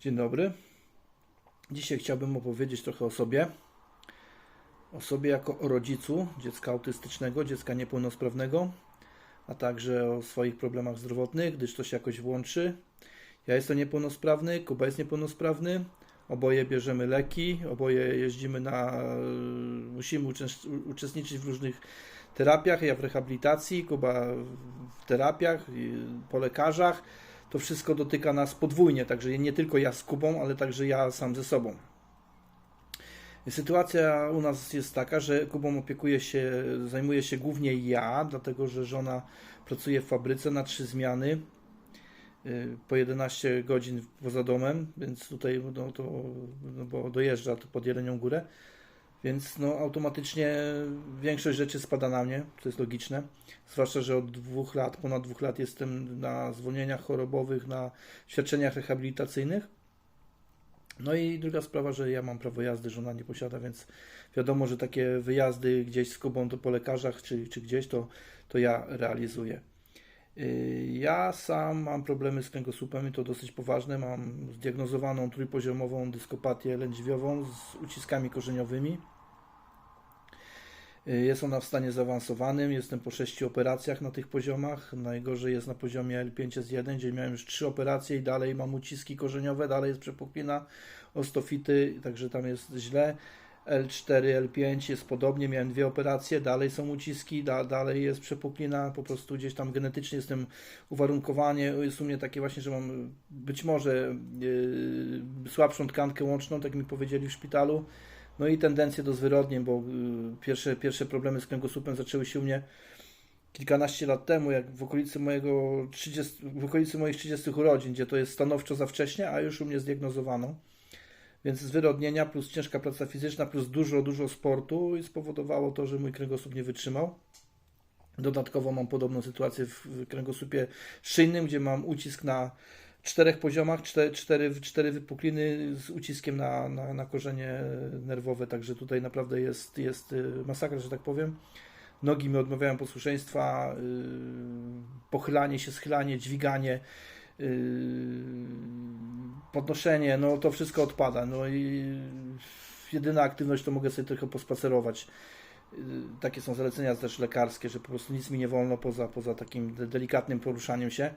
Dzień dobry. Dzisiaj chciałbym opowiedzieć trochę o sobie. O sobie jako o rodzicu dziecka autystycznego, dziecka niepełnosprawnego, a także o swoich problemach zdrowotnych, gdyż to się jakoś włączy. Ja jestem niepełnosprawny, Kuba jest niepełnosprawny. Oboje bierzemy leki, oboje jeździmy na. Musimy uczestniczyć w różnych terapiach. Ja w rehabilitacji, Kuba w terapiach, po lekarzach to wszystko dotyka nas podwójnie, także nie tylko ja z Kubą, ale także ja sam ze sobą. Sytuacja u nas jest taka, że Kubą opiekuje się, zajmuję się głównie ja, dlatego że żona pracuje w fabryce na trzy zmiany y, po 11 godzin poza domem, więc tutaj no, to, no, bo dojeżdża to pod Jelenią Górę, więc no, automatycznie większość rzeczy spada na mnie, to jest logiczne. Zwłaszcza, że od dwóch lat, ponad dwóch lat jestem na zwolnieniach chorobowych, na świadczeniach rehabilitacyjnych. No i druga sprawa, że ja mam prawo jazdy, żona nie posiada, więc wiadomo, że takie wyjazdy gdzieś z Kubą to po lekarzach czy, czy gdzieś to, to ja realizuję. Yy, Ja sam mam problemy z kręgosłupem i to dosyć poważne. Mam zdiagnozowaną trójpoziomową dyskopatię lędźwiową z uciskami korzeniowymi. Yy, Jest ona w stanie zaawansowanym. Jestem po sześciu operacjach na tych poziomach. Najgorzej jest na poziomie L5S1, gdzie miałem już trzy operacje i dalej mam uciski korzeniowe, dalej jest przepuklina, ostofity, także tam jest źle. L4, L5 jest podobnie, miałem dwie operacje, dalej są uciski, da, dalej jest przepuklina, po prostu gdzieś tam genetycznie jestem uwarunkowanie, jest u mnie takie właśnie, że mam być może yy, słabszą tkankę łączną, tak mi powiedzieli w szpitalu, no i tendencję do zwyrodnień, bo yy, pierwsze, pierwsze problemy z kręgosłupem zaczęły się u mnie kilkanaście lat temu, jak w okolicy mojego 30, w okolicy moich 30 urodzin, gdzie to jest stanowczo za wcześnie, a już u mnie zdiagnozowano. Więc zwyrodnienia plus ciężka praca fizyczna plus dużo, dużo sportu i spowodowało to, że mój kręgosłup nie wytrzymał. Dodatkowo mam podobną sytuację w kręgosłupie szyjnym, gdzie mam ucisk na czterech poziomach, cztery, cztery, cztery wypukliny z uciskiem na, na, na korzenie nerwowe, także tutaj naprawdę jest, jest y, masakra, że tak powiem. Nogi mi odmawiają posłuszeństwa, yy, pochylanie się, schylanie, dźwiganie, yy, podnoszenie, no to wszystko odpada. No i jedyna aktywność to mogę sobie trochę pospacerować. Yy, Takie są zalecenia też lekarskie, że po prostu nic mi nie wolno poza, poza takim de- delikatnym poruszaniem się.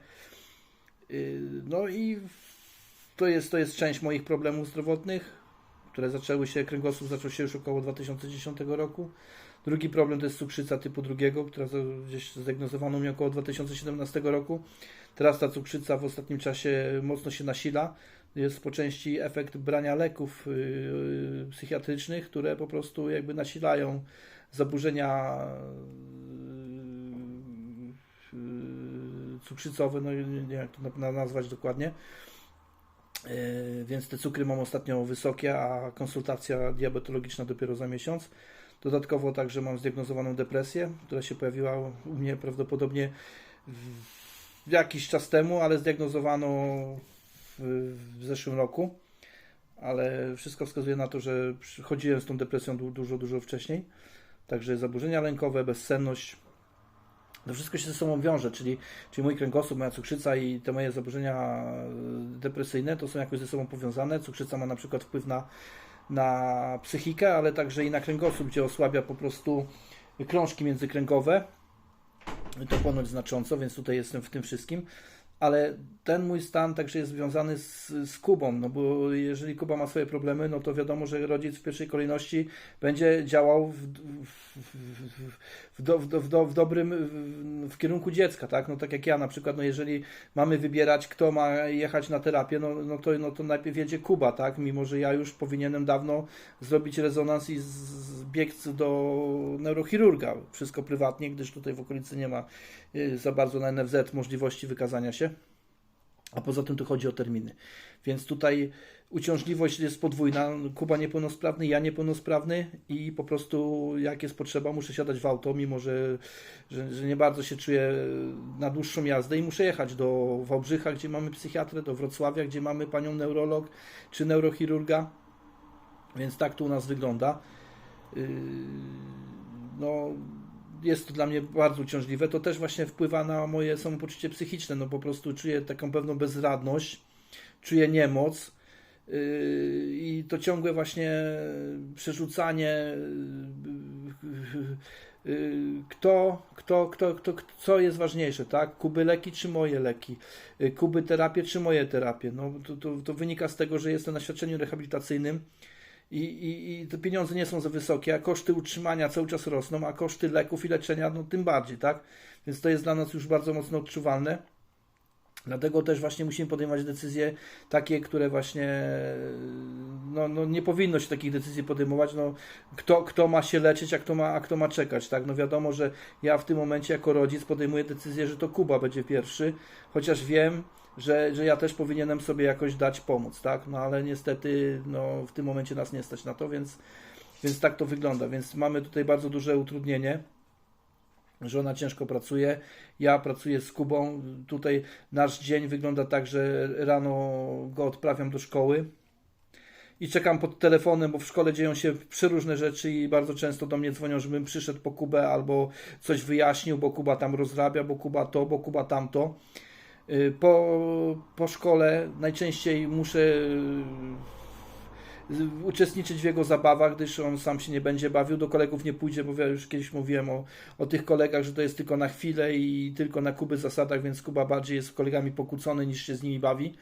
Yy, No i to jest, to jest część moich problemów zdrowotnych, które zaczęły się, kręgosłup zaczął się już około 2010 roku. Drugi problem to jest cukrzyca typu drugiego, która gdzieś zdiagnozowano mi około 2017 roku. Teraz ta cukrzyca w ostatnim czasie mocno się nasila. Jest po części efekt brania leków yy, psychiatrycznych, które po prostu jakby nasilają zaburzenia cukrzycowe, no nie jak to na- na- nazwać dokładnie. Yy, Więc te cukry mam ostatnio wysokie, a konsultacja diabetologiczna dopiero za miesiąc. Dodatkowo także mam zdiagnozowaną depresję, która się pojawiła u mnie prawdopodobnie jakiś czas temu, ale zdiagnozowano w, w zeszłym roku. Ale wszystko wskazuje na to, że chodziłem z tą depresją du- dużo, dużo wcześniej. Także zaburzenia lękowe, bezsenność. To wszystko się ze sobą wiąże, czyli, czyli mój kręgosłup, moja cukrzyca i te moje zaburzenia e, depresyjne to są jakoś ze sobą powiązane. Cukrzyca ma na przykład wpływ na, na psychikę, ale także i na kręgosłup, gdzie osłabia po prostu krążki międzykręgowe. To ponoć znacząco, więc tutaj jestem w tym wszystkim. Ale ten mój stan także jest związany z, z Kubą, no bo jeżeli Kuba ma swoje problemy, no to wiadomo, że rodzic w pierwszej kolejności będzie działał w, w, w, w, do, w, do, w, do, w dobrym, w, kierunku dziecka, tak? No tak jak ja na przykład, no jeżeli mamy wybierać, kto ma jechać na terapię, no, no, to, no to najpierw jedzie Kuba, tak? Mimo, że ja już powinienem dawno zrobić rezonans i z- z- biec do neurochirurga. Wszystko prywatnie, gdyż tutaj w okolicy nie ma y, za bardzo na NFZ możliwości wykazania się. A poza tym tu chodzi o terminy. Więc tutaj uciążliwość jest podwójna. Kuba niepełnosprawny, ja niepełnosprawny i po prostu jak jest potrzeba, muszę siadać w auto, mimo że, że, że nie bardzo się czuję na dłuższą jazdę i muszę jechać do Wałbrzycha, gdzie mamy psychiatrę, do Wrocławia, gdzie mamy panią neurolog czy neurochirurga. Więc tak to u nas wygląda. Yy, No, jest to dla mnie bardzo uciążliwe. To też właśnie wpływa na moje samopoczucie psychiczne. No po prostu czuję taką pewną bezradność, czuję niemoc. Yy, I to ciągłe właśnie przerzucanie, yy, yy, kto, kto, kto, kto, co jest ważniejsze, tak? Kuby leki czy moje leki? Kuby terapie czy moje terapie? No, to, to, to wynika z tego, że jestem na świadczeniu rehabilitacyjnym i, i, i te pieniądze nie są za wysokie, a koszty utrzymania cały czas rosną, a koszty leków i leczenia no, tym bardziej, tak? Więc to jest dla nas już bardzo mocno odczuwalne. Dlatego też właśnie musimy podejmować decyzje takie, które właśnie no, no nie powinno się takich decyzji podejmować. No, kto, kto ma się leczyć, a kto ma, a kto ma czekać. Tak? No wiadomo, że ja w tym momencie jako rodzic podejmuję decyzję, że to Kuba będzie pierwszy, chociaż wiem, że, że ja też powinienem sobie jakoś dać pomóc, tak? No ale niestety no, w tym momencie nas nie stać na to, więc, więc tak to wygląda. Więc mamy tutaj bardzo duże utrudnienie. Żona ciężko pracuje, ja pracuję z Kubą. Tutaj nasz dzień wygląda tak, że rano go odprawiam do szkoły i czekam pod telefonem, bo w szkole dzieją się przeróżne rzeczy i bardzo często do mnie dzwonią, żebym przyszedł po Kubę albo coś wyjaśnił, bo Kuba tam rozrabia, bo Kuba to, bo Kuba tamto. Y, Po, po szkole najczęściej muszę uczestniczyć w jego zabawach, gdyż on sam się nie będzie bawił, do kolegów nie pójdzie, bo ja już kiedyś mówiłem o, o tych kolegach, że to jest tylko na chwilę i tylko na Kuby zasadach, więc Kuba bardziej jest z kolegami pokłócony niż się z nimi bawi.